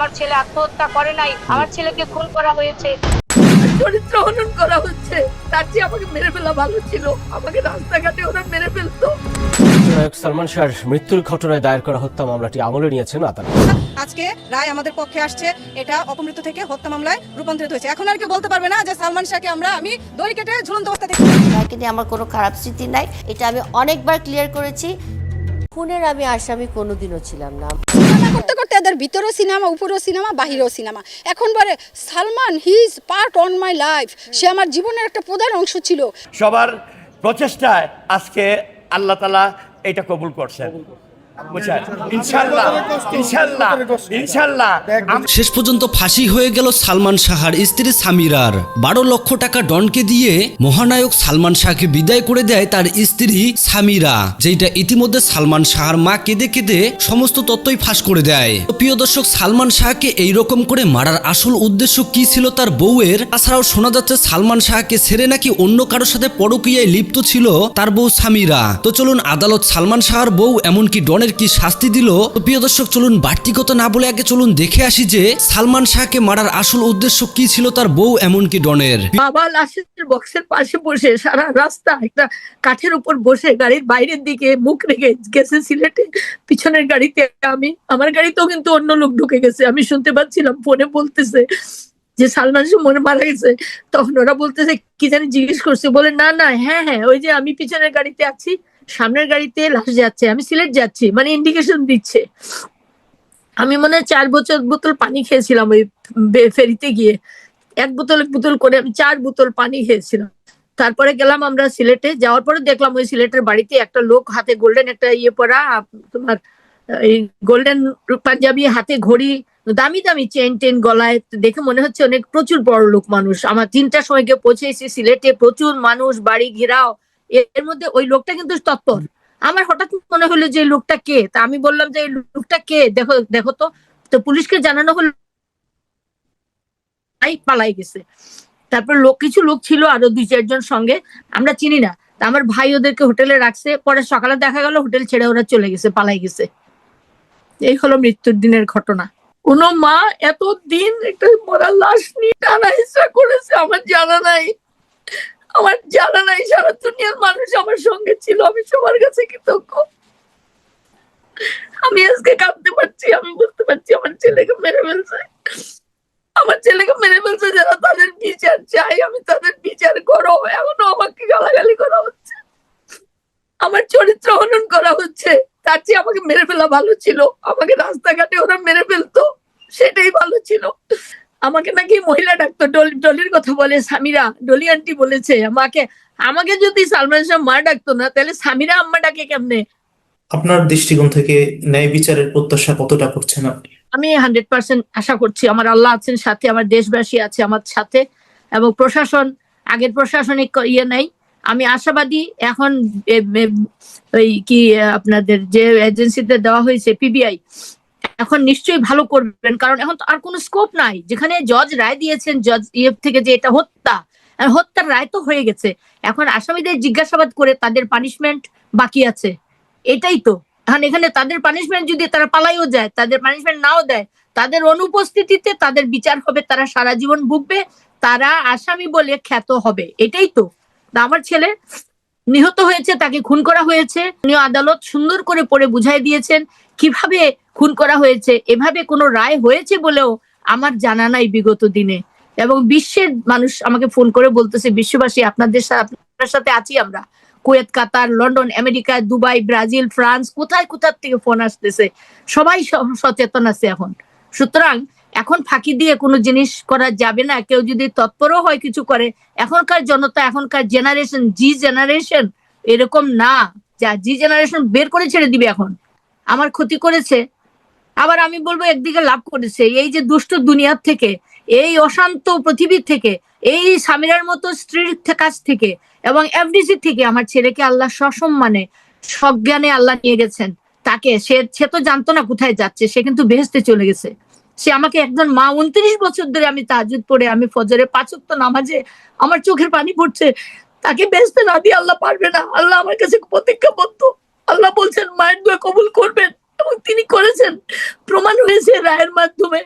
আমার ছেলে আত্মহত্যা করে নাই আমার ছেলেকে খুন করা হয়েছে। চরিত্র হনন করা হচ্ছে। তার চেয়ে আমাকে মেরে ফেলা ভালো ছিল। আমাকে রাস্তাঘাটে ওরা মেরে ফেলতো। নায়ক সালমান শাহর মৃত্যুর ঘটনায় দায়ের করা হত্যা মামলাটি আমলে নিয়েছেন আদালত আজকে রায় আমাদের পক্ষে আসছে। এটা অপমৃত্যু থেকে হত্যা মামলায় রূপান্তরিত হয়েছে। এখন আর কেউ বলতে পারবে না যে সালমান শাহকে আমরা আমি দড়ি কেটে ঝুলন্ত অবস্থা তাকে নিয়ে আমার কোনো খারাপ স্মৃতি নাই। এটা আমি অনেকবার ক্লিয়ার করেছি। খুনের আমি আসামি কোনোদিনও ছিলাম না। সিনেমা করতে করতে এদের ভিতরও সিনেমা উপরেও সিনেমা বাহিরেও সিনেমা। এখন বলে Salman he is part on my life সে আমার জীবনের একটা প্রধান অংশ ছিল। সবার প্রচেষ্টায় আজকে আল্লাহ তালা এটা কবুল করছেন। শেষ পর্যন্ত ফাঁসি হয়ে গেল সালমান শাহার স্ত্রী সামিরার। বারো লক্ষ টাকা ডনকে দিয়ে মহানায়ক সালমান শাহকে বিদায় করে দেয় তার স্ত্রী সামিরা যেটা ইতিমধ্যে সালমান শাহর মা কেঁদে কেঁদে সমস্ত তত্ত্বই ফাঁস করে দেয়। প্রিয় দর্শক সালমান শাহকে এইরকম করে মারার আসল উদ্দেশ্য কি ছিল তার বউয়ের? তাছাড়াও শোনা যাচ্ছে সালমান শাহকে ছেড়ে নাকি অন্য কারোর সাথে পরকীয়ায় লিপ্ত ছিল তার বউ সামিরা। তো চলুন আদালত সালমান শাহর বউ এমনকি ডনের কি শাস্তি দিল? প্রিয় দর্শক, চলুন বাড়তি কথা না বলে আগে চলুন দেখে আসি যে সালমান শাহকে মারার আসল উদ্দেশ্য কি ছিল তার বউ এমনকি ডনের। বাবা লাশের বক্সের পাশে বসে সারা রাস্তা একটা কাঠের উপর বসে গাড়ির বাইরের দিকে মুখ রেখে গেছে সিলেটে। পিছনের গাড়িতে আমি, আমার গাড়িতেও কিন্তু অন্য লোক ঢুকে গেছে। আমি শুনতে পাচ্ছিলাম, ফোনে বলতেছে যে সালমান শাহ মনে মারা গেছে। তখন ওরা বলতেছে, কি জানি জিজ্ঞেস করছে? বলে, না না হ্যাঁ হ্যাঁ ওই যে আমি পিছনের গাড়িতে আছি। সামনের গাড়িতে লাশ যাচ্ছে, আমি সিলেট যাচ্ছি মানে ইন্ডিকেশন দিচ্ছে। আমি মনে হয় চার বছর বোতল পানি খেয়েছিলাম ওই ফেরিতে গিয়ে। এক বোতল এক বোতল করে আমি চার বোতল পানি খেয়েছিলাম। তারপরে গেলাম আমরা সিলেটে, যাওয়ার পরে দেখলাম ওই সিলেটের বাড়িতে একটা লোক হাতে গোল্ডেন একটা ইয়ে পরা, তোমার, এই গোল্ডেন পাঞ্জাবি হাতে ঘড়ি, দামি দামি চেন টেন গলায়, দেখে মনে হচ্ছে অনেক প্রচুর বড় লোক মানুষ। আমার তিনটার সময় গিয়ে পৌঁছেছি সিলেটে, প্রচুর মানুষ, বাড়ি ঘেরাও। এর মধ্যে ওই লোকটা কিন্তু তৎপর। আমার হঠাৎ মনে হলো যে লোকটা কে? তা আমি বললাম যে এই লোকটা কে? দেখো দেখো তো। তো পুলিশকে জানানো হলো তাই পালাই গেছে। তারপর লোক কিছু লোক ছিল আরও দুই চারজন সঙ্গে আমরা চিনি না। তা আমার ভাই ওদেরকে হোটেলে রাখছে পরে সকালে দেখা গেল হোটেল ছেড়ে ওরা চলে গেছে পালাই গেছে। এই হলো মৃত্যুর দিনের ঘটনা। কোন মা এত দিন একটা মরা লাশ নিয়ে টানা হিসা করেছে আমার জানা নাই। আমার জানা নাই, সারা দুনিয়ার মানুষ আমার সঙ্গে ছিল, আমি সবার কাছে কৃতজ্ঞ। আমি আজকে কাঁদতে পারছি, আমি বুঝতে পারছি আমার ছেলেকে মেরে ফেলছে। আমার ছেলেকে মেরে ফেলছে যারা তাদের বিচার চাই আমি তাদের বিচার করো, এখনও আমাকে গালাগালি করা হচ্ছে। আমার চরিত্র হনন করা হচ্ছে, তার চেয়ে আমাকে মেরে ফেলা ভালো ছিল। আমাকে রাস্তাঘাটে ওরা মেরে ফেলতো, সেটাই ভালো ছিল। আমাকে নাকি মহিলা ডাক্তার ডলি ডলির কথা বলে সামিরা ডলি আন্টি বলেছে আমাকে। আমাকে যদি সালমান শাহ মা ডাকতো না তাহলে সামিরা আম্মা ডাকে কেমনে? আপনার দৃষ্টিকোণ থেকে ন্যায় বিচারের প্রত্যাশা কতটা করছেন আপনি? আমি হান্ড্রেড পার্সেন্ট আশা করছি। আমার আল্লাহ আছেন সাথে আমার দেশবাসী আছে আমার সাথে এবং প্রশাসন আগের প্রশাসনিক ইয়ে নাই। আমি আশাবাদী এখন ওই কি আপনাদের যে এজেন্সিতে দেওয়া হয়েছে পিবিআই এখন নিশ্চয়ই ভালো করবেন, কারণ এখন তো আর কোনো স্কোপ নাই। যেখানে জজ রায় দিয়েছেন জজ ইয়ে থেকে যে এটা হত্যা হত্যার রায় তো হয়ে গেছে। এখন আসামিদের জিজ্ঞাসাবাদ করে তাদের পানিশমেন্ট বাকি আছে। এটাই তো। এখন এখানে তাদের পানিশমেন্ট যদি তারা পালাইও যায়, তাদের পানিশমেন্ট নাও দেয়, তাদের অনুপস্থিতিতে তাদের বিচার হবে, তারা সারা জীবন ভুগবে, তারা আসামি বলে খ্যাত হবে। এটাই তো আমার ছেলে নিহত হয়েছে, তাকে খুন করা হয়েছে। আদালত সুন্দর করে পড়ে বুঝাই দিয়েছেন, কীভাবে খুন করা হয়েছে, এভাবে কোনো রায় হয়েছে বলেও আমার জানা নাই বিগত দিনে। এবং বিশ্বের মানুষ আমাকে ফোন করে বলতেছে, বিশ্ববাসী, আপনাদের সাথে আপনার সাথে আছি আমরা। Kuwait, Qatar, London, America, Dubai, Brazil, France, কোথায় কোথার থেকে ফোন আসতেছে? সবাই সচেতন আছে এখন। সুতরাং এখন ফাঁকি দিয়ে কোনো জিনিস করা যাবে না। কেউ যদি তৎপরও হয় কিছু করে, এখনকার জনতা, এখনকার জেনারেশন জি জেনারেশন এরকম না। যা জি জেনারেশন বের করে ছেড়ে দিবে এখন। আমার ক্ষতি করেছে। আবার আমি বলব একদিকে লাভ করেছে। এই যে দুষ্ট দুনিয়ার থেকে, এই অশান্ত পৃথিবীর থেকে, এই সামিরার মতো স্ত্রীর কাছ থেকে এবং এফডিসি থেকে আমার ছেলেকে আল্লাহ সসম্মানে, সজ্ঞানে আল্লাহ নিয়ে গেছেন। তাকে সে সে তো জানতো না কোথায় যাচ্ছে, সে কিন্তু বেহেস্তে চলে গেছে। সে আমাকে একজন মা উনত্রিশ বছর ধরে আমি তাজুদ পড়ে, আমি ফজরে পাঁচক্ত নামাজে আমার চোখের পানি পড়ছে। তাকে বেসতে না দিয়ে আল্লাহ পারবে না। আল্লাহ আমার কাছে প্রতিজ্ঞাবদ্ধ আল্লাহ বলছেন, মায়ের দোয়া কবুল করবেন এবং তিনি করেছেন। প্রমাণ হয়েছে রায়ের মাধ্যমে।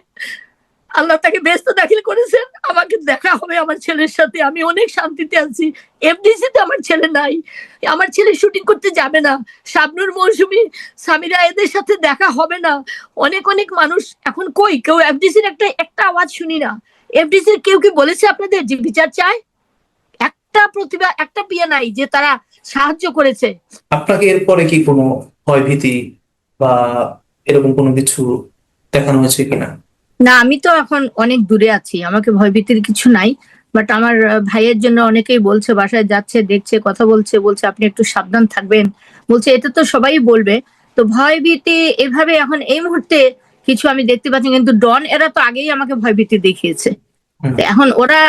আল্লাহ তাকে ব্যস্ত দাখিল করেছেন, আমাকে দেখা হবে আমার ছেলের সাথে, আমি অনেক শান্তিতে আছি এফডিসি তে আমার ছেলে নাই, আমার ছেলে শুটিং করতে যাবে না, শাবনুর মৌসুমী, সামিরা এদের সাথে দেখা হবে না, অনেক অনেক মানুষ এখন কই, কেউ এফডিসির একটা একটা আওয়াজ শুনি না, এফডিসির কেউ কি বলেছে আপনাদের যে বিচার চায়? একটা প্রতিভা, একটা বিয়ে নাই যে তারা সাহায্য করেছে। আপনাকে এরপরে কি কোনো ভয়ভীতি বা এরকম কোনো কিছু দেখানো হয়েছে কিনা? না আমি তো এখন অনেক দূরে আছি আমাকে ভয়ভীতির কিছু নাই বাট আমার ভাইয়ের জন্য অনেকেই বলছে বাসায় যাচ্ছে দেখছে কথা বলছে বলছে আপনি একটু সাবধান থাকবেন বলছে এটা তো সবাই বলবে তো ভয়ভীতি এভাবে এখন এই মুহূর্তে কিছু আমি দেখতে পাচ্ছি কিন্তু ডন এরা তো আগেই আমাকে ভয়ভীতি দেখিয়েছে। এখন ওরা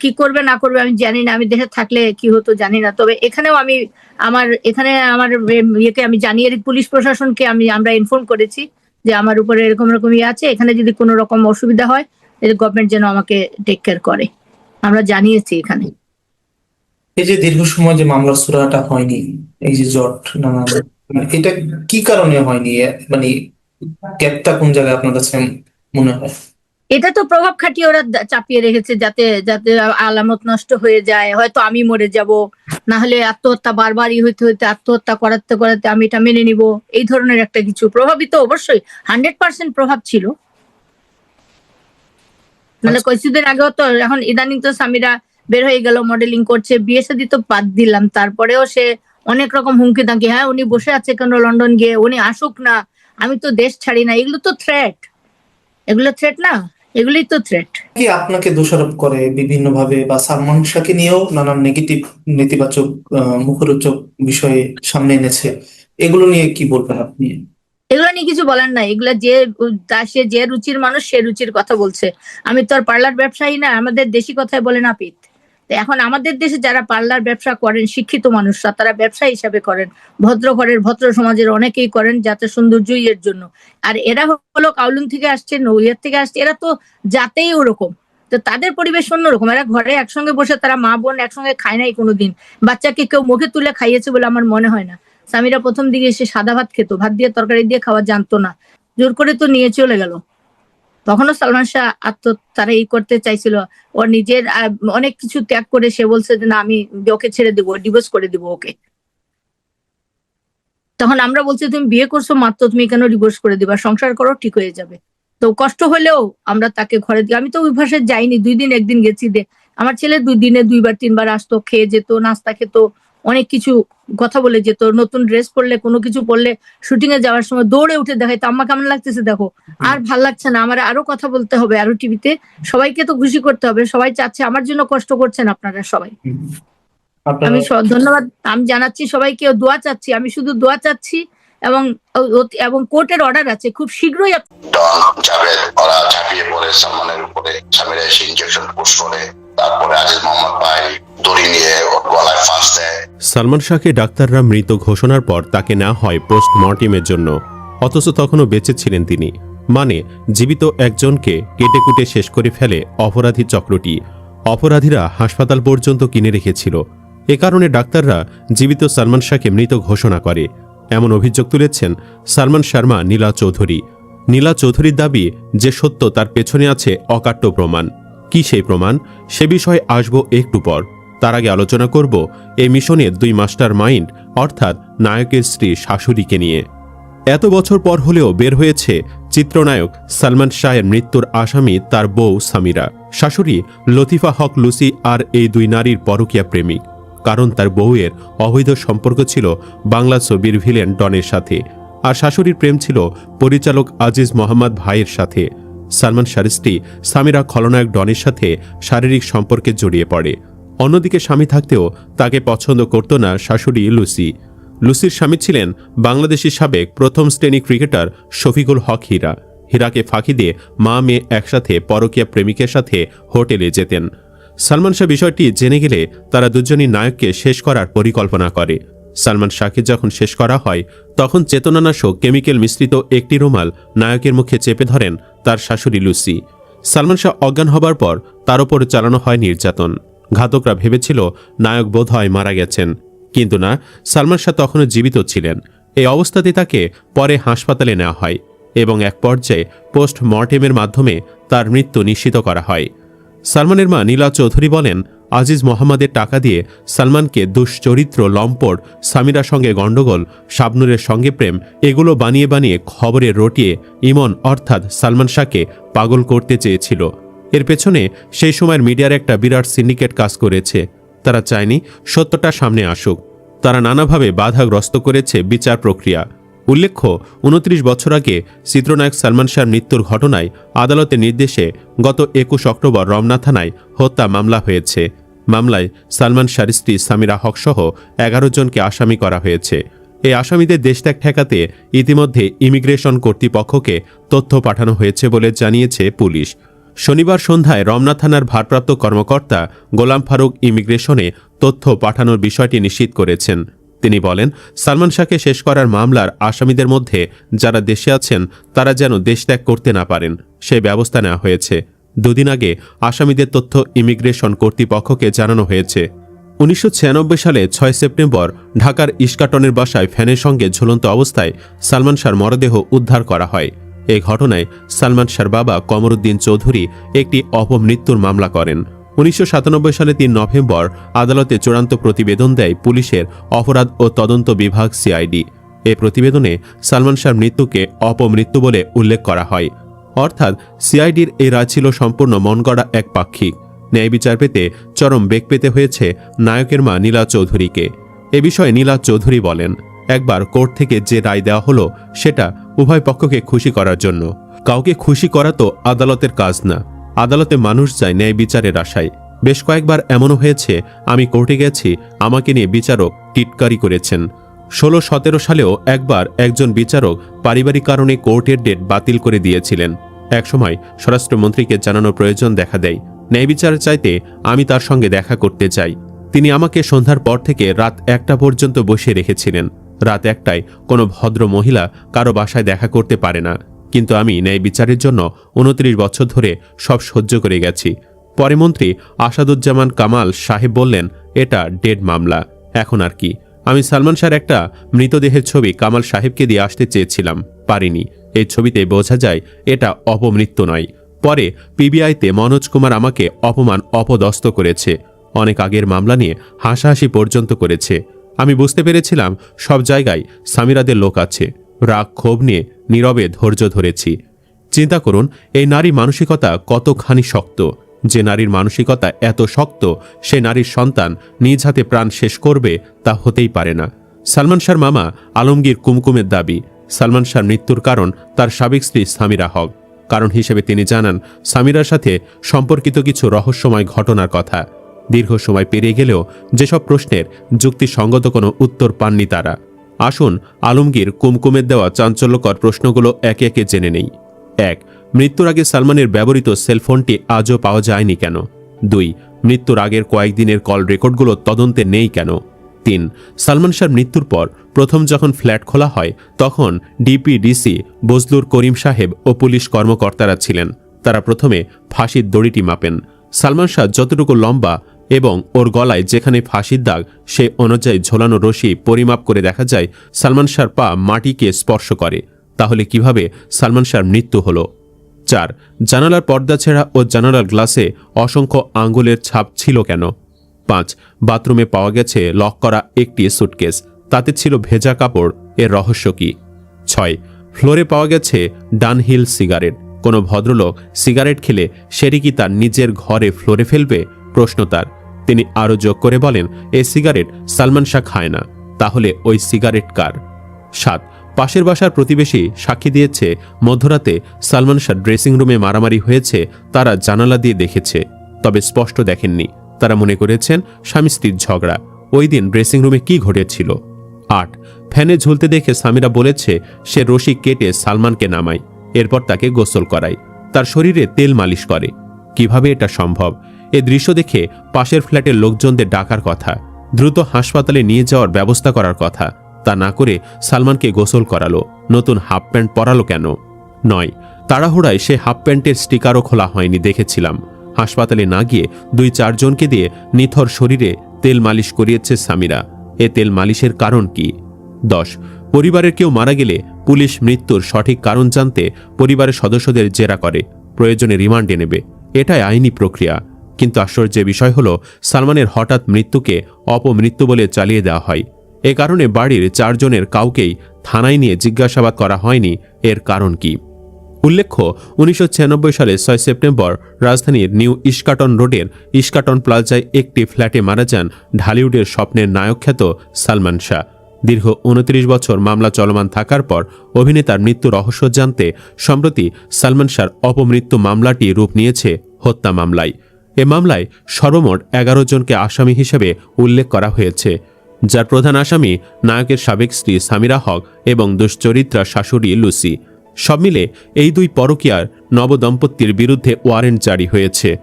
কি করবে না করবে আমি জানি না আমি দেশে থাকলে কি হতো জানি না তবে এখানেও আমি আমার এখানে আমার ইয়েকে আমি জানিয়ে পুলিশ প্রশাসনকে আমি আমরা ইনফর্ম করেছি যে আমার উপরে এরকম ইয়ে আছে, এখানে যদি কোনো রকম অসুবিধা হয় গভর্নমেন্ট যেন আমাকে টেক কেয়ার করে। আমরা জানিয়েছি এখানে। এই যে দীর্ঘ সময় যে মামলার সুরাটা হয়নি, এই যে জট নানা, এটা কি কারণে হয়নি? মানে গ্যাপটা কোন জায়গায় আপনার কাছে মনে হয়? এটা তো প্রভাব খাটিয়ে ওরা চাপিয়ে রেখেছে যাতে যাতে আলামত নষ্ট হয়ে যায় হয়তো আমি মরে যাব না হলে আত্মহত্যা বারবারই হইতে হইতে আত্মহত্যা করাতে করাতে আমি এটা মেনে নিব। এই ধরনের একটা কিছু প্রভাবিত অবশ্যই হান্ড্রেড পার্সেন্ট প্রভাব ছিল। মানে কিছুদিন আগেও তো এখন ইদানিং তো স্বামীরা বের হয়ে গেল মডেলিং করছে বিয়ে শাদী তো বাদ দিলাম তারপরেও সে অনেক রকম হুমকি দাঁকি হ্যাঁ উনি বসে আছে কেন লন্ডন গিয়ে উনি আসুক না আমি তো দেশ ছাড়ি না এগুলো তো থ্রেট এগুলো থ্রেট না? এগুলোই তো থ্রেট কি আপনাকে দোষারোপ করে বিভিন্ন ভাবে বা সালমান শাহকে নিয়েও নানান নেগেটিভ নেতিবাচক মুখরোচক বিষয়ে সামনে এনেছে? এগুলো নিয়ে কি বলবেন আপনি? এগুলো নিয়ে কিছু বলার নাই। এগুলা যে সে যে রুচির মানুষ সে রুচির কথা বলছে। আমি তো আর পার্লার ব্যবসায়ী না আমাদের দেশি কথায় বলে না পিত এখন আমাদের দেশে যারা পার্লার ব্যবসা করেন, শিক্ষিত মানুষরা তারা ব্যবসা হিসাবে করেন। ভদ্র ঘরের ভদ্র সমাজের অনেকেই করেন যাতে সৌন্দর্যই এর জন্য। আর এরা হলো কাউলুন থেকে আসছে নৌইয়ার থেকে আসছে, এরা তো যাতেই ওরকম। তো তাদের পরিবেশ অন্যরকম। এরা ঘরে একসঙ্গে বসে, তারা মা বোন একসঙ্গে খায় নাই কোনোদিন। বাচ্চাকে কেউ মুখে তুলে খাইয়েছে বলে আমার মনে হয় না। স্বামীরা প্রথম দিকে এসে সাদা ভাত খেত, ভাত দিয়ে তরকারি দিয়ে খাওয়া জানতো না। জোর করে তো নিয়ে চলে গেল। তখনও সালমান শাহ আত্ম, তারা এই করতে চাইছিল। ওর নিজের অনেক কিছু ত্যাগ করে সে বলছে যে, না, আমি ওকে ছেড়ে দেবো ডিভোর্স করে দেবো ওকে। তখন আমরা বলছি, তুমি বিয়ে করছ মাত্র, তুমি কেন ডিভোর্স করে দিবা? সংসার করো, ঠিক হয়ে যাবে। তো কষ্ট হলেও আমরা তাকে ঘরে দিই আমি তো ওই ভাষে যাইনি, দুই দিন একদিন গেছি দে, আমার ছেলে দুই দিনে দুইবার, তিনবার আসতো, খেয়ে যেত, নাস্তা খেত অনেক কিছু কথা বলে যেত নতুন ড্রেস পরলে কোনো কিছু পরলে শুটিং এ যাওয়ার সময় দৌড়ে উঠে দেখাইতো আম্মা কেমন লাগতেছে দেখো? আর ভালো লাগছে না। আমার আরও কথা বলতে হবে আরও টিভিতে সবাইকে তো খুশি করতে হবে। সবাই চাচ্ছে। আমার জন্য কষ্ট করছেন আপনারা সবাই। আমি ধন্যবাদ। আমি জানাচ্ছি সবাইকে দোয়া চাচ্ছি। আমি শুধু দোয়া চাচ্ছি এবং এবং কোর্টের অর্ডার আছে। খুব শীঘ্রই ডন জাভেদ ওরা ঝাঁপিয়ে পড়ে সালমানের উপরে। স্বামীরা এসে ইঞ্জেকশন পুশ করে। তারপরে আজিজ মোহাম্মদ ভাই দড়ি নিয়ে ওর গলায় ফাঁস দেয়। সালমান শাহকে ডাক্তাররা মৃত ঘোষণার পর তাকে নেওয়া হয় পোস্টমর্টেমের জন্য। অথচ তখনও বেঁচে ছিলেন তিনি। মানে জীবিত একজনকে কেটে কুটে শেষ করে ফেলে অপরাধী চক্রটি। অপরাধীরা হাসপাতাল পর্যন্ত কিনে রেখেছিল। এ কারণে ডাক্তাররা জীবিত সালমান শাহকে মৃত ঘোষণা করে। এমন অভিযোগ তুলেছেন সালমান শর্মা নীলা চৌধুরী। নীলা চৌধুরীর দাবি যে সত্য তার পেছনে আছে অকাট্য প্রমাণ। কি সেই প্রমাণ? সে বিষয়ে আসব একটু পর। তার আগে আলোচনা করব এই মিশনের দুই মাস্টার মাইন্ড, অর্থাৎ নায়কের স্ত্রী শাশুড়িকে নিয়ে। এত বছর পর হলেও বের হয়েছে চিত্রনায়ক সালমান শাহের মৃত্যুর আসামি তার বউ সামিরা। শাশুড়ি লতিফা হক লুসি আর এই দুই নারীর পরকীয়া প্রেমিক। কারণ তার বউয়ের অবৈধ সম্পর্ক ছিল বাংলা ছবির ভিলেন ডনের সাথে। আর শাশুড়ির প্রেম ছিল পরিচালক আজিজ মোহাম্মদ ভাইয়ের সাথে। সালমান শাহের স্ত্রী সামিরা খলনায়ক ডনের সাথে শারীরিক সম্পর্কে জড়িয়ে পড়ে। অন্যদিকে স্বামী থাকতেও তাকে পছন্দ করত না শাশুড়ি লুসি। লুসির স্বামী ছিলেন বাংলাদেশি সাবেক প্রথম শ্রেণি ক্রিকেটার শফিকুল হক হীরা। হীরাকে ফাঁকি দিয়ে মা মেয়ে একসাথে পরকীয়া প্রেমিকের সাথে হোটেলে যেতেন। সালমান শাহ বিষয়টি জেনে গেলে তারা দুজনই নায়ককে শেষ করার পরিকল্পনা করে। সালমান শাহকে যখন শেষ করা হয়, তখন চেতনানাশক কেমিক্যাল মিশ্রিত একটি রুমাল নায়কের মুখে চেপে ধরেন তার শাশুড়ি লুসি। সালমান শাহ অজ্ঞান হবার পর তার ওপর চালানো হয় নির্যাতন। ঘাতকরা ভেবেছিল নায়ক বোধ হয় মারা গেছেন। কিন্তু না, সালমান শাহ তখনও জীবিত ছিলেন। এই অবস্থাতে তাকে পরে হাসপাতালে নেওয়া হয় এবং এক পর্যায়ে পোস্ট মর্টেমের মাধ্যমে তার মৃত্যু নিশ্চিত করা হয়। সালমানের মা নীলা চৌধুরী বলেন আজিজ মোহাম্মদের টাকা দিয়ে সালমানকে দুশ্চরিত্র, লম্পট, সামিরার সঙ্গে গণ্ডগোল, শাবনুরের সঙ্গে প্রেম, এগুলো বানিয়ে বানিয়ে খবরে রটিয়ে ইমন অর্থাৎ সালমান শাহকে পাগল করতে চেয়েছিল। এর পেছনে সেই সময়ের মিডিয়ার একটা বিরাট সিন্ডিকেট কাজ করেছে। তারা চায়নি সত্যটা সামনে আসুক। তারা নানাভাবে বাধাগ্রস্ত করেছে বিচার প্রক্রিয়া। উল্লেখ্য, উনত্রিশ বছর আগে চিত্রনায়ক সালমান শাহর মৃত্যুর ঘটনায় আদালতের নির্দেশে গত একুশ অক্টোবর রমনা থানায় হত্যা মামলা হয়েছে। মামলায় সালমান শাহর স্ত্রী সামিরা হকসহ এগারো জনকে আসামি করা হয়েছে। এই আসামিদের দেশত্যাগ ঠেকাতে ইতিমধ্যে ইমিগ্রেশন কর্তৃপক্ষকে তথ্য পাঠানো হয়েছে বলে জানিয়েছে পুলিশ। শনিবার সন্ধ্যায় রমনা থানার ভারপ্রাপ্ত কর্মকর্তা গোলাম ফারুক ইমিগ্রেশনে তথ্য পাঠানোর বিষয়টি নিশ্চিত করেছেন। তিনি বলেন, সালমান শাহকে শেষ করার মামলার আসামিদের মধ্যে যারা দেশে আছেন, তারা যেন দেশ ত্যাগ করতে না পারেন। সেই ব্যবস্থা নেওয়া হয়েছে। দুদিন আগে আসামিদের তথ্য ইমিগ্রেশন কর্তৃপক্ষকে জানানো হয়েছে। উনিশশো ছিয়ানব্বই সালে ছয় সেপ্টেম্বর ঢাকার ইস্কাটনের বাসায় ফ্যানের সঙ্গে ঝুলন্ত অবস্থায় সালমান শাহর মরদেহ উদ্ধার করা হয়। এই ঘটনায় সালমান শাহর বাবা কমরুদ্দিন চৌধুরী একটি অপমৃত্যুর মামলা করেন। উনিশশো সাতানব্বই সালে তিন নভেম্বর আদালতে চূড়ান্ত প্রতিবেদন দেয় পুলিশের অপরাধ ও তদন্ত বিভাগ সিআইডি। এ প্রতিবেদনে সালমান শাহর মৃত্যুকে অপমৃত্যু বলে উল্লেখ করা হয়। অর্থাৎ সিআইডির এই রায় ছিল সম্পূর্ণ মনগড়া এক পাক্ষিক। ন্যায় বিচার পেতে চরম বেগ পেতে হয়েছে নায়কের মা নীলা চৌধুরীকে। এ বিষয়ে নীলা চৌধুরী বলেন, একবার কোর্ট থেকে যে রায় দেওয়া হলো, সেটা উভয় পক্ষকে খুশি করার জন্য। কাউকে খুশি করা তো আদালতের কাজ না। আদালতে মানুষ যায় ন্যায় বিচারের আশায়। বেশ কয়েকবার এমনও হয়েছে, আমি কোর্টে গেছি, আমাকে নিয়ে বিচারক টিটকারি করেছেন। ষোলো সতেরো সালেও একবার একজন বিচারক পারিবারিক কারণে কোর্টের ডেট বাতিল করে দিয়েছিলেন। একসময় স্বরাষ্ট্রমন্ত্রীকে জানানোর প্রয়োজন দেখা দেয়। ন্যায় বিচার চাইতে আমি তার সঙ্গে দেখা করতে চাই। তিনি আমাকে সন্ধ্যার পর থেকে রাত একটা পর্যন্ত বসে রেখেছিলেন। রাত একটায় কোনো ভদ্র মহিলা কারও বাসায় দেখা করতে পারে না। কিন্তু আমি ন্যায় বিচারের জন্য উনত্রিশ বছর ধরে সব সহ্য করে গেছি। পরে মন্ত্রী আসাদুজ্জামান কামাল সাহেব বললেন, এটা ডেড মামলা। এখন আর কি? আমি সালমান শাহর একটা মৃতদেহের ছবি কামাল সাহেবকে দিয়ে আসতে চেয়েছিলাম, পারিনি। এই ছবিতে বোঝা যায় এটা অপমৃত্যু নয়। পরে পিবিআইতে মনোজ কুমার আমাকে অপমান অপদস্থ করেছে। অনেক আগের মামলা নিয়ে হাসাহাসি পর্যন্ত করেছে। আমি বুঝতে পেরেছিলাম সব জায়গায় সামিরাদের লোক আছে। রাগ, ক্ষোভ নিয়ে নীরবে ধৈর্য ধরেছি। চিন্তা করুন, এই নারী মানসিকতা কতখানি শক্ত। যে নারীর মানসিকতা এত শক্ত, সে নারীর সন্তান নিজ হাতে প্রাণ শেষ করবে তা হতেই পারে না। সালমান শাহর মামা আলমগীর কুমকুমের দাবি, সালমান শাহর মৃত্যুর কারণ তার সাবেক স্ত্রী সামিরা হক। কারণ হিসেবে তিনি জানান, সামিরার সাথে সম্পর্কিত কিছু রহস্যময় ঘটনার কথা। দীর্ঘ সময় পেরিয়ে গেলেও যেসব প্রশ্নের যুক্তিসঙ্গত কোনো উত্তর পাননি তারা। আসুন আলমগীর কুমকুমের দেওয়া চাঞ্চল্যকর প্রশ্নগুলো একে একে জেনে নেই। এক মৃত্যুর আগে সালমানের ব্যবহৃত সেলফোনটি আজও পাওয়া যায়নি কেন? দুই, মৃত্যুর আগের কয়েকদিনের কল রেকর্ডগুলো তদন্তে নেই কেন? তিন, সালমান শাহর মৃত্যুর পর প্রথম যখন ফ্ল্যাট খোলা হয়, তখন ডিপিডিসি, বজলুর করিম সাহেব ও পুলিশ কর্মকর্তারা ছিলেন। তারা প্রথমে ফাঁসির দড়িটি মাপেন। সালমান শাহ যতটুকু লম্বা এবং ওর গলায় যেখানে ফাঁসির দাগ, সে অনুযায়ী ঝোলানো রশি পরিমাপ করে দেখা যায়, সালমান শাহর পা মাটিকে স্পর্শ করে। তাহলে কীভাবে সালমান শাহর মৃত্যু হলো? চার। জানালার পর্দা ছেঁড়া ও জানালার গ্লাসে অসংখ্য আঙ্গুলের ছাপ ছিল কেন? পাঁচ। বাথরুমে পাওয়া গেছে লক করা একটি সুটকেস। তাতে ছিল ভেজা কাপড়। এর রহস্য কি? ছয়। ফ্লোরে পাওয়া গেছে ডানহিল সিগারেট। কোনো ভদ্রলোক সিগারেট খেলে সেটি কি তার নিজের ঘরে ফ্লোরে ফেলবে? প্রশ্ন তার। তিনি আরও যোগ করে বলেন এই সিগারেট সালমান শাহ খায় না। তাহলে ওই সিগারেট কার? সাত। পাশের বাসার প্রতিবেশী সাক্ষী দিয়েছে, মধ্যরাতে সালমান শাহ ড্রেসিং রুমে মারামারি হয়েছে, তারা জানালা দিয়ে দেখেছে, তবে স্পষ্ট দেখেননি। তারা মনে করেছেন স্বামী স্ত্রীর ঝগড়া। ওই দিন ড্রেসিং রুমে কি ঘটেছিল? আট। ফ্যানে ঝুলতে দেখে সামিরা বলেছে, সে রশি কেটে সালমানকে নামায়, এরপর তাকে গোসল করায়। তার শরীরে তেল মালিশ করে। কীভাবে এটা সম্ভব? এ দৃশ্য দেখে পাশের ফ্ল্যাটের লোকজনদের ডাকার কথা, দ্রুত হাসপাতালে নিয়ে যাওয়ার ব্যবস্থা করার কথা। তা না করে সালমানকে গোসল করালো, নতুন হাফ প্যান্ট পরালো কেন? নয়, তাড়াহুড়ায় সে হাফ প্যান্টের স্টিকারও খোলা হয়নি, দেখেছিলাম। হাসপাতালে না গিয়ে দুই চারজনকে দিয়ে নিথর শরীরে তেল মালিশ করিয়েছে সামিরা। এ তেল মালিশের কারণ কি? দশ, পরিবারের কেউ মারা গেলে পুলিশ মৃত্যুর সঠিক কারণ জানতে পরিবারের সদস্যদের জেরা করে, প্রয়োজনে রিমান্ডে নেবে। এটাই আইনি প্রক্রিয়া। কিন্তু আশ্চর্যের বিষয় হল, সালমানের হঠাৎ মৃত্যুকে অপমৃত্যু বলে চালিয়ে দেওয়া হয়। এ কারণে বাড়ির চারজনের কাউকেই থানায় নিয়ে জিজ্ঞাসাবাদ করা হয়নি। এর কারণ কি? উল্লেখ্য, উনিশশো ছিয়ানব্বই সালে ছয় সেপ্টেম্বর রাজধানীর নিউ ইস্কাটন রোডের ইস্কাটন প্লাজায় একটি ফ্ল্যাটে মারা যান ঢালিউডের স্বপ্নের নায়ক খ্যাত সালমান শাহ। দীর্ঘ উনত্রিশ বছর মামলা চলমান থাকার পর অভিনেতার মৃত্যু রহস্য জানতে সম্প্রতি সালমান শাহর অপমৃত্যু মামলাটি রূপ নিয়েছে হত্যা মামলায়। এ মামলায় সর্বমোট এগারো জনকে আসামি হিসেবে উল্লেখ করা হয়েছে। যার প্রধান আসামি নায়কের সাবেক স্ত্রী সামিরা হক এবং দুশ্চরিত্রা শাশুড়ি লুসি। সব মিলে এই দুই পরকীয়ার নবদম্পতির বিরুদ্ধে ওয়ারেন্ট জারি হয়েছে।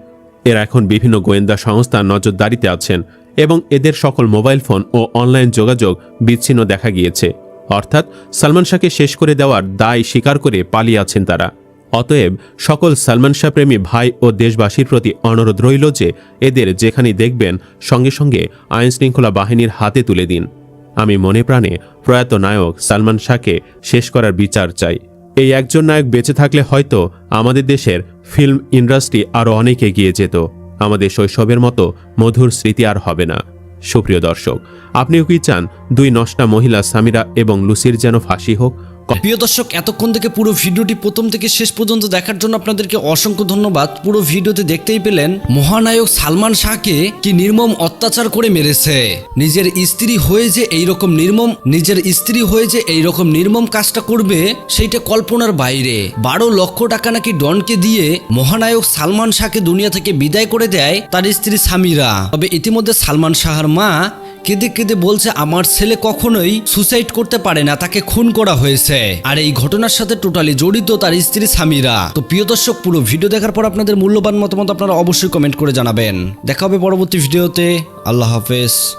এরা এখন বিভিন্ন গোয়েন্দা সংস্থার নজরদারিতে আছেন এবং এদের সকল মোবাইল ফোন ও অনলাইন যোগাযোগ বিচ্ছিন্ন দেখা গিয়েছে। অর্থাৎ সালমান শাহকে শেষ করে দেওয়ার দায় স্বীকার করে পালিয়ে আছেন তারা। অতএব সকল সালমান শাহ প্রেমী ভাই ও দেশবাসীর প্রতি অনুরোধ রইল যে এদের যেখানে দেখবেন, সঙ্গে সঙ্গে আইন শৃঙ্খলা বাহিনীর হাতে তুলে দিন। আমি মনে প্রাণে প্রয়াত নায়ক সালমান শাহকে শেষ করার বিচার চাই। এই একজন নায়ক বেঁচে থাকলে হয়তো আমাদের দেশের ফিল্ম ইন্ডাস্ট্রি আরও অনেক এগিয়ে যেত। আমাদের শৈশবের মতো মধুর স্মৃতি আর হবে না। সুপ্রিয় দর্শক, আপনিও কি চান দুই নষ্টা মহিলা সামিরা এবং লুসির যেন ফাঁসি হোক? প্রিয় দর্শক, এতক্ষণ থেকে পুরো ভিডিওটি প্রথম থেকে শেষ পর্যন্ত দেখার জন্য আপনাদেরকে অসংখ্য ধন্যবাদ। পুরো ভিডিওতে দেখতেই পেলেন মহানায়ক সালমান শাহকে কি নির্মম অত্যাচার করে মেরেছে। নিজের স্ত্রী হয়ে যে এইরকম নির্মম, নিজের স্ত্রী হয়ে যে এইরকম নির্মম কাজটা করবে, সেইটা কল্পনার বাইরে। বারো লক্ষ টাকা নাকি ডনকে দিয়ে মহানায়ক সালমান শাহকে দুনিয়া থেকে বিদায় করে দেয় তার স্ত্রী সামিরা। তবে ইতিমধ্যে সালমান শাহর মা কেঁদে কেঁদে বলছে, আমার ছেলে কখনোই সুসাইড করতে পারে না, তাকে খুন করা হয়েছে। আর এই ঘটনার সাথে টোটালি জড়িত তার স্ত্রী সামিরা। তো প্রিয় দর্শক, পুরো ভিডিও দেখার পর আপনাদের মূল্যবান মতামত আপনারা অবশ্যই কমেন্ট করে জানাবেন। দেখা হবে পরবর্তী ভিডিওতে। আল্লাহ হাফেজ।